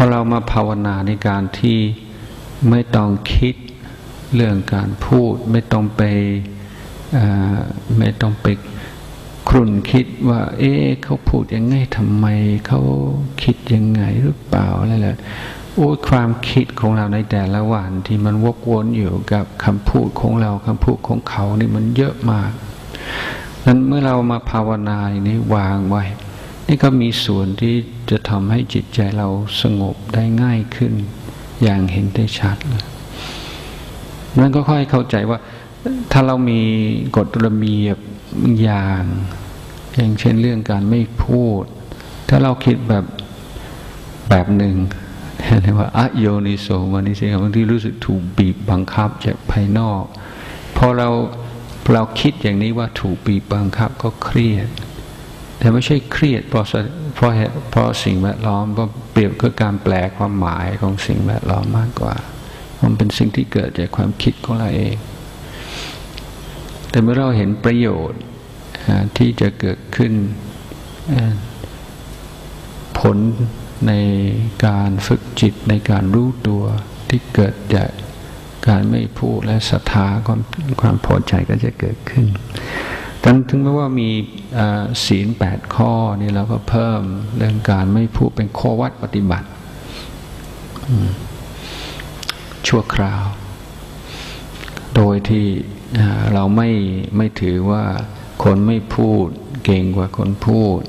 พอเรามาภาวนาในการที่ไม่ต้องคิดเรื่องการพูด ไม่ต้องไปไม่ต้องไปครุ่นคิดว่า เอ๊ะเขาพูดยังไงทำไมเขาคิดยังไงหรือเปล่าอะไรแหละโอ้ความคิดของเราในแต่ละวันที่มันวกวนอยู่กับคำพูดของเราคำพูดของเขานี่มันเยอะมากนั้นเมื่อเรามาภาวนาอย่างนี้วางไว้ นี่ก็มีส่วนที่จะทำให้จิตใจเราสงบได้ง่ายขึ้น อย่างเห็นได้ชัดเลยนั่นก็ค่อยเข้าใจว่า ถ้าเรามีกฎระเบียบอย่าง อย่างเช่นเรื่องการไม่พูด ถ้าเราคิดแบบแบบหนึ่งเรียกว่าอโยนิโสมานิเสบางที่รู้สึกถูกบีบบังคับจากภายนอกพอเราเราคิดอย่างนี้ว่าถูกบีบบังคับก็เครียด แต่ไม่ใช่เครียดเพราะเพราะเพราะสิ่งแวดล้อมเพราะเปรียบกับการแปลความหมายของสิ่งแวดล้อมมากกว่า มันเป็นสิ่งที่เกิดจากความคิดของเราเอง แต่เมื่อเราเห็นประโยชน์ที่จะเกิดขึ้นผลในการฝึกจิตในการรู้ตัวที่เกิดจากการไม่พูดและศรัทธาความความพอใจก็จะเกิดขึ้น ทั้งถึงแม้ว่ามีศีลแปดข้อนี่เราก็เพิ่มเรื่องการไม่พูดเป็นข้อวัดปฏิบัติ ชั่วคราว โดยที่เราไม่ไม่ถือว่าคนไม่พูดเก่งกว่าคนพูด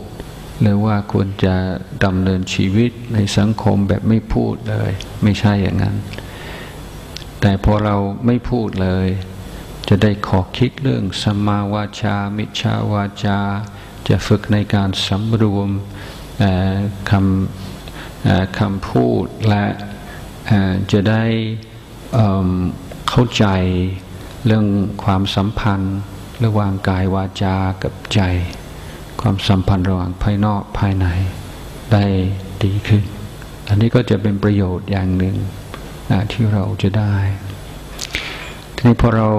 หรือว่าควรจะดำเนินชีวิตในสังคมแบบไม่พูดเลย ไม่ใช่อย่างนั้น แต่พอเราไม่พูดเลย จะได้ขอคิดเรื่องสมมาวาจา มิชาวาจา จะฝึกในการสำรวมคำคำพูดและจะได้เข้าใจเรื่องความสัมพันธ์ระหว่างกายวาจากับใจ ความสัมพันธ์ระหว่างภายนอกภายในได้ดีขึ้น อันนี้ก็จะเป็นประโยชน์อย่างหนึ่งที่เราจะได้ ทีนี้พอเรา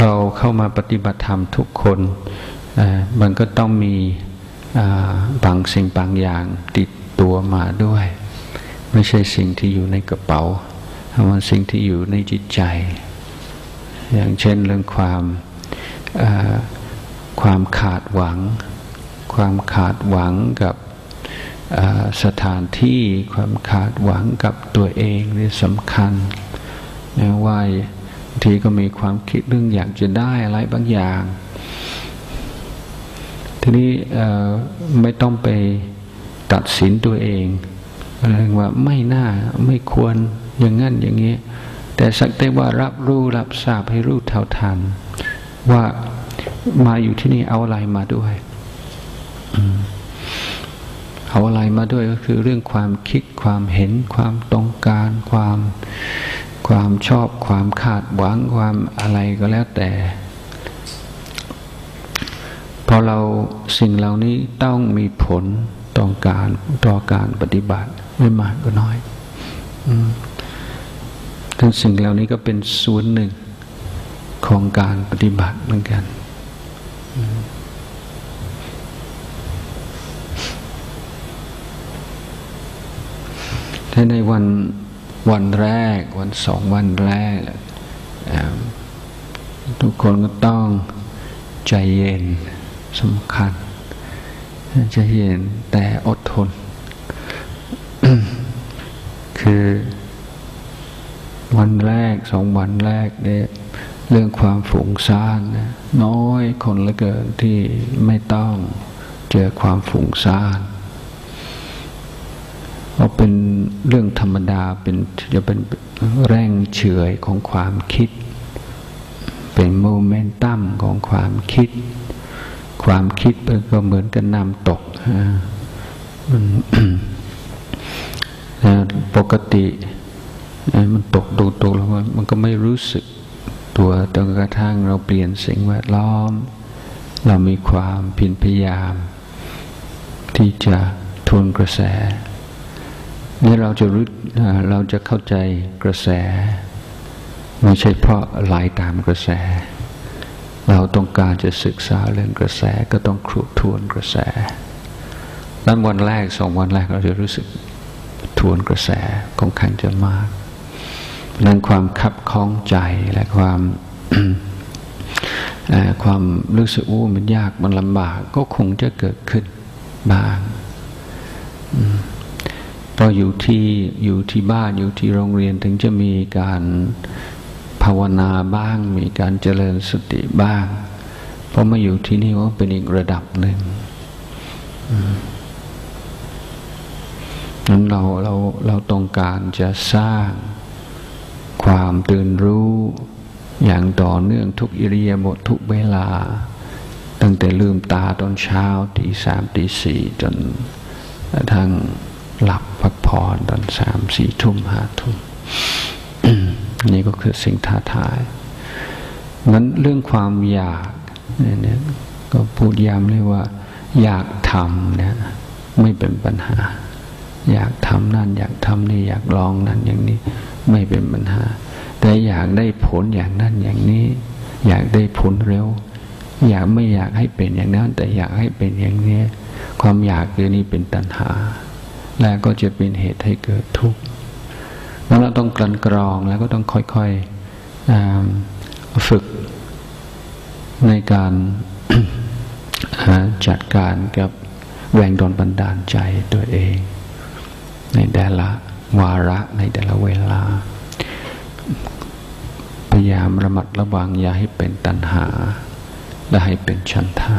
เราเข้ามาปฏิบัติธรรมทุกคนมันก็ต้องมีบางสิ่งบางอย่างติดตัวมาด้วย ไม่ใช่สิ่งที่อยู่ในกระเป๋ามันสิ่งที่อยู่ในจิตใจ อย่างเช่นเรื่องความความขาดหวัง ความขาดหวังกับสถานที่ความขาดหวังกับตัวเองนี่สำคัญนะว่า ทีก็มีความคิดเรื่องอยากจะได้อะไรบางอย่าง ทีนี้ไม่ต้องไปตัดสินตัวเองอะไรว่าไม่น่าไม่ควรอย่างนั้นอย่างนี้ แต่สักแต่ว่ารับรู้รับทราบให้รู้เท่าทัน ว่ามาอยู่ที่นี่เอาอะไรมาด้วยเอาอะไรมาด้วยก็คือเรื่องความคิดความเห็นความต้องการความ ความชอบความคาดหวังความอะไรก็แล้วแต่ พอเราสิ่งเหล่านี้ต้องมีผลต้องการต่อการปฏิบัติไม่มากก็น้อยทั้งสิ่งเหล่านี้ก็เป็นส่วนหนึ่งของการปฏิบัติเหมือนกันถ้าในวัน วันแรก วันสองวันแรก ทุกคนก็ต้องใจเย็นสำคัญ ใจเย็นแต่อดทน คือวันแรกสองวันแรกเนี่ยเรื่องความฝุ่งซ่านน้อยคนละเกินที่ไม่ต้องเจอความฝุ่งซ่าน เราเป็นเรื่องธรรมดาเป็นจะเป็นแรงเฉื่อยของความคิด เป็นโมเมนตัมของความคิด ความคิดก็เหมือนกับน้ำตกมันปกติมันตกดูตัวแล้วมันก็ไม่รู้สึกตัวจนกระทั่งเราเปลี่ยนสิ่งแวดล้อม เรามีความพินพยายาม ที่จะทวนกระแส นี่เราจะรู้เราจะเข้าใจกระแส ไม่ใช่เพราะไหลาตามกระแส เราต้องการจะศึกษาเรื่องกระแสก็ต้องครุทวนกระแสตั้งวันแรกสองวันแรกเราจะรู้สึกทวนกระแสของขังจะมากนั้นความคับคล้องใจและความความรู้สึกว่ามันยากมันลำบากก็คงจะเกิดขึ้นบ้าง พออยู่ที่อยู่ที่บ้านอยู่ที่โรงเรียนถึงจะมีการภาวนาบ้าง มีการเจริญสติบ้างพอมาอยู่ที่นี่ก็เป็นอีกระดับหนึ่งนั้นเราเราเราต้องการจะสร้างความตื่นรู้อย่างต่อเนื่องทุกอิริยาบถทุกเวลา ตั้งแต่ลืมตาตอนเช้าตีสามตีสี่จนทั้ง หลับพักผ่อนตอนสามสี่ทุ่มห้าทุ่มนี่ก็คือสิ่งท้าทายนั้นเรื่องความอยากเนี่ยก็พูดย้ำเลยว่า อยากทำเนี่ยไม่เป็นปัญหา อยากทำนั่น อยากทำนี่อยากลองนั่นอย่างนี้ไม่เป็นปัญหา แต่อยากได้ผลอย่างนั้นอย่างนี้ อยากได้ผลเร็ว อยากไม่อยากให้เป็นอย่างนั้น แต่อยากให้เป็นอย่างนี้ ความอยากคือนี้เป็นตัณหา และก็จะเป็นเหตุให้เกิดทุกข์แล้วเราต้องกลั่นกรองแล้วก็ต้องค่อยๆฝึกในการจัดการกับแรงดนบันดาลใจตัวเอง ในแต่ละวาระในแต่ละเวลา พยายามระมัดระวังอย่าให้เป็นตัณหา และให้เป็นชันทะ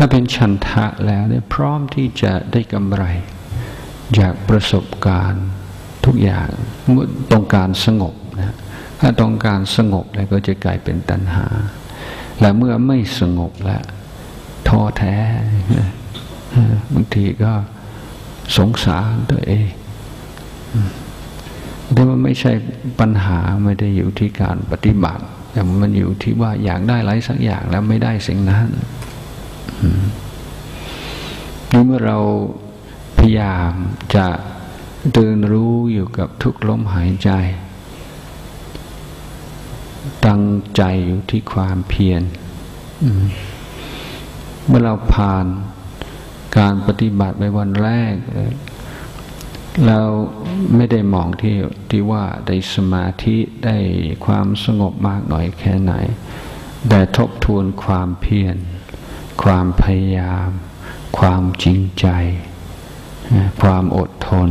ถ้าเป็นชันทะแล้วเนี่ยพร้อมที่จะได้กำไร จากประสบการณ์ทุกอย่างเมื่อต้องการสงบนะถ้าต้องการสงบแล้วก็จะกลายเป็นตัณหา และเมื่อไม่สงบแล้วท้อแท้บางทีก็สงสารตัวเองแต่มันไม่ใช่ปัญหาไม่ได้อยู่ที่การปฏิบัติ แต่มันอยู่ที่ว่าอยากได้อะไรสักอย่างแล้วไม่ได้สิ่งนั้น นี่เมื่อเราพยายามจะตื่นรู้อยู่กับทุกลมหายใจ ตั้งใจอยู่ที่ความเพียรเมื่อเราผ่านการปฏิบัติไปวันแรก เราไม่ได้มองที่ที่ว่าได้สมาธิได้ความสงบมากหน่อยแค่ไหน แต่ทบทวนความเพียร ความพยายาม ความจริงใจ ความอดทน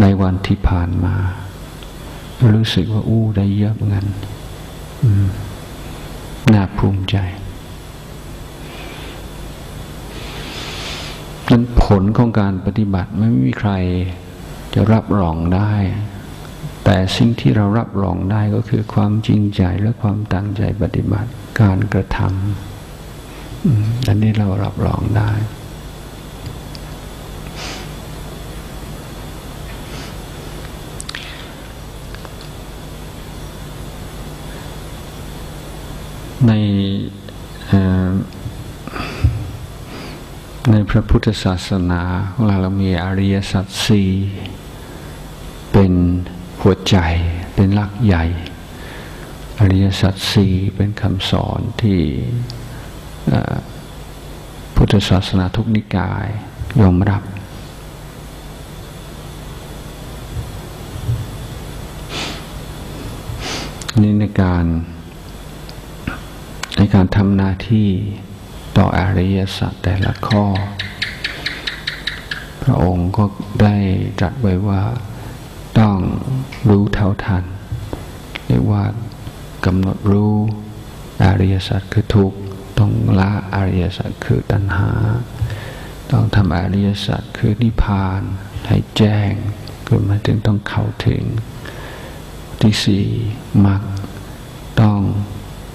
ในวันที่ผ่านมา รู้สึกว่าอู้ได้เยอะเหมือนนน่าภูมิใจนั้นผลของการปฏิบัติไม่มีใครจะรับรองได้ แต่สิ่งที่เรารับรองได้ก็คือความจริงใจและความตั้งใจปฏิบัติการกระทำ อันนี้เรารับรองได้ ในในพระพุทธศาสนาของเราเรามีอริยสัจสี่เป็นหัวใจเป็นหลักใหญ่ อริยสัจสี่เป็นคำสอนที่ พุทธศาสนาทุกนิกายยอมรับ นี่ในการในการทำหน้าที่ต่ออริยสัจแต่ละข้อ พระองค์ก็ได้ตรัสไว้ว่าต้องรู้เท่าทัน เรียกว่ากำหนดรู้อริยสัจคือทุกข์ ต้องละอริยสัจคือตัณหา ต้องทำอริยสัจคือนิพพานให้แจ้งคือมาถึงต้องเข้าถึง ที่สี่มรรคต้อง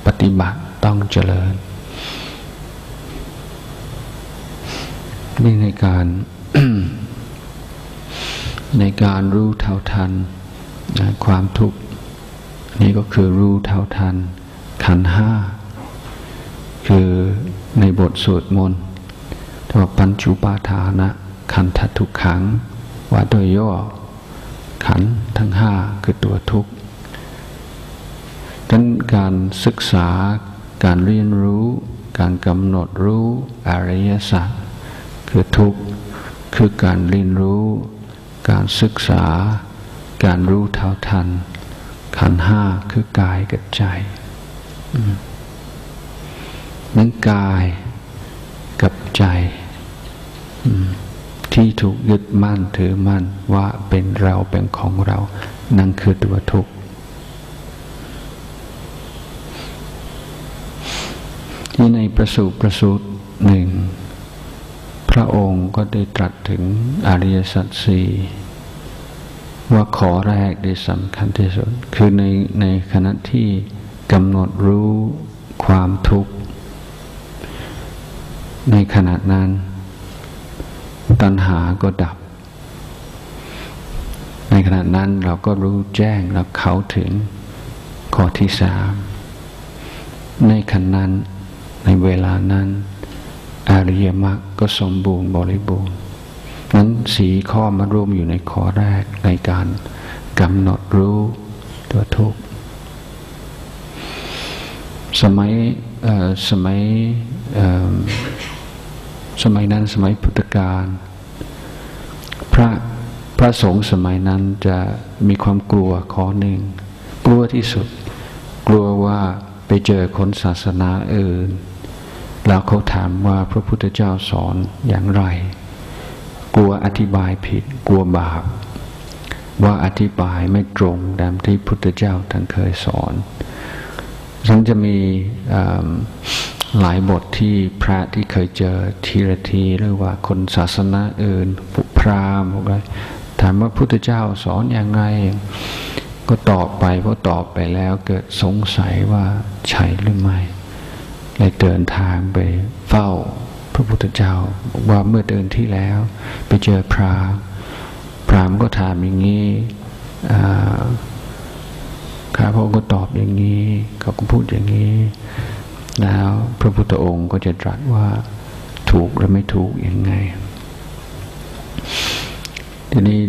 ปฏิบัติต้องเจริญ นี่ในการในการรู้เท่าทันนะความทุกข์นี่ก็คือรู้เท่าทันขันห้า คือในบทสวดมนต์ที่ว่าปัญจุปาทานะ ขันทัทุกขัง ว่าโดยย่อขันทั้งห้าคือตัวทุกข์ดังการศึกษาการเรียนรู้ การกำหนดรู้อริยสัจคือทุกข์คคือการเรียนรู้ การศึกษา การรู้เท่าทัน ขันห้าคือกายกับใจ นั้นกายกับใจที่ถูกยึดมั่นถือมั่นว่าเป็นเราเป็นของเรา นั่นคือตัวทุกข์ที่ในประสูตรประสูตรหนึ่งพระองค์ก็ได้ตรัสถึงอริยสัจสี่ว่าขอแรกได้สำคัญที่สุด คือในในขณะที่กำหนดรู้ความทุกข์ ในขณะนั้น ตัณหาก็ดับ ในขณะนั้นเราก็รู้แจ้งแล้วเขาถึงข้อที่สามในขณะนั้นในเวลานั้น อริยมรรคก็สมบูรณ์บริบูรณ์นั้นสีข้อมารวมอยู่ในข้อแรกในการกำหนดรู้ตัวทุกข์สมัยสมัย สมัยนั้นสมัยพุทธกาลพระพระสงฆ์สมัยนั้นจะมีความกลัวข้อหนึ่ง กลัวที่สุด กลัวว่าไปเจอคนศาสนาอื่น แล้วเขาถามว่าพระพุทธเจ้าสอนอย่างไร กลัวอธิบายผิด กลัวบาป ว่าอธิบายไม่ตรงตามที่พุทธเจ้าท่านเคยสอนฉันจะมี หลายบทที่พระที่เคยเจอทีระทีหรือว่าคนศาสนาอื่นพราหมณ์อะไรถามว่าพุทธเจ้าสอนอย่างไรก็ตอบไปพอตอบไปแล้วเกิดสงสัยว่าใช่หรือไม่เลยเดินทางไปเฝ้าพระพุทธเจ้าว่าเมื่อเดินที่แล้ว ไปเจอพราหมณ์พราหมณ์ก็ถามอย่างนี้ข้าพระองค์ก็ตอบอย่างนี้เขาก็พูดอย่างนี้ แล้ว พระพุทธองค์ก็จะตรัสว่าถูกหรือไม่ถูกยังไง ทีนี้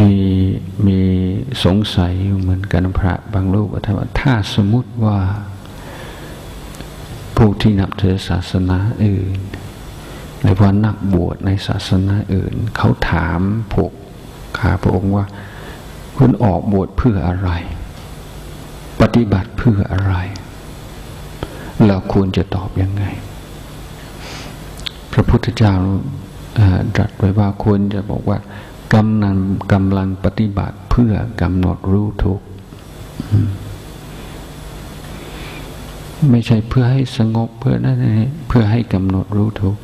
มีมีสงสัยอยู่เหมือนกันพระบางรูปว่าถ้าสมมุติว่าผู้ที่นับถือศาสนาอื่นในว่านักบวชในศาสนาอื่น เขาถามพวกข้าพระองค์ว่า คุณออกบวชเพื่ออะไร ปฏิบัติเพื่ออะไร เราควรจะตอบยังไง พระพุทธเจ้าตรัสไว้ว่าควรจะบอกว่ากำลังกำลังปฏิบัติเพื่อกำหนดรู้ทุกไม่ใช่เพื่อให้สงบเพื่อนั่นเพื่อให้กำหนดรู้ทุกข์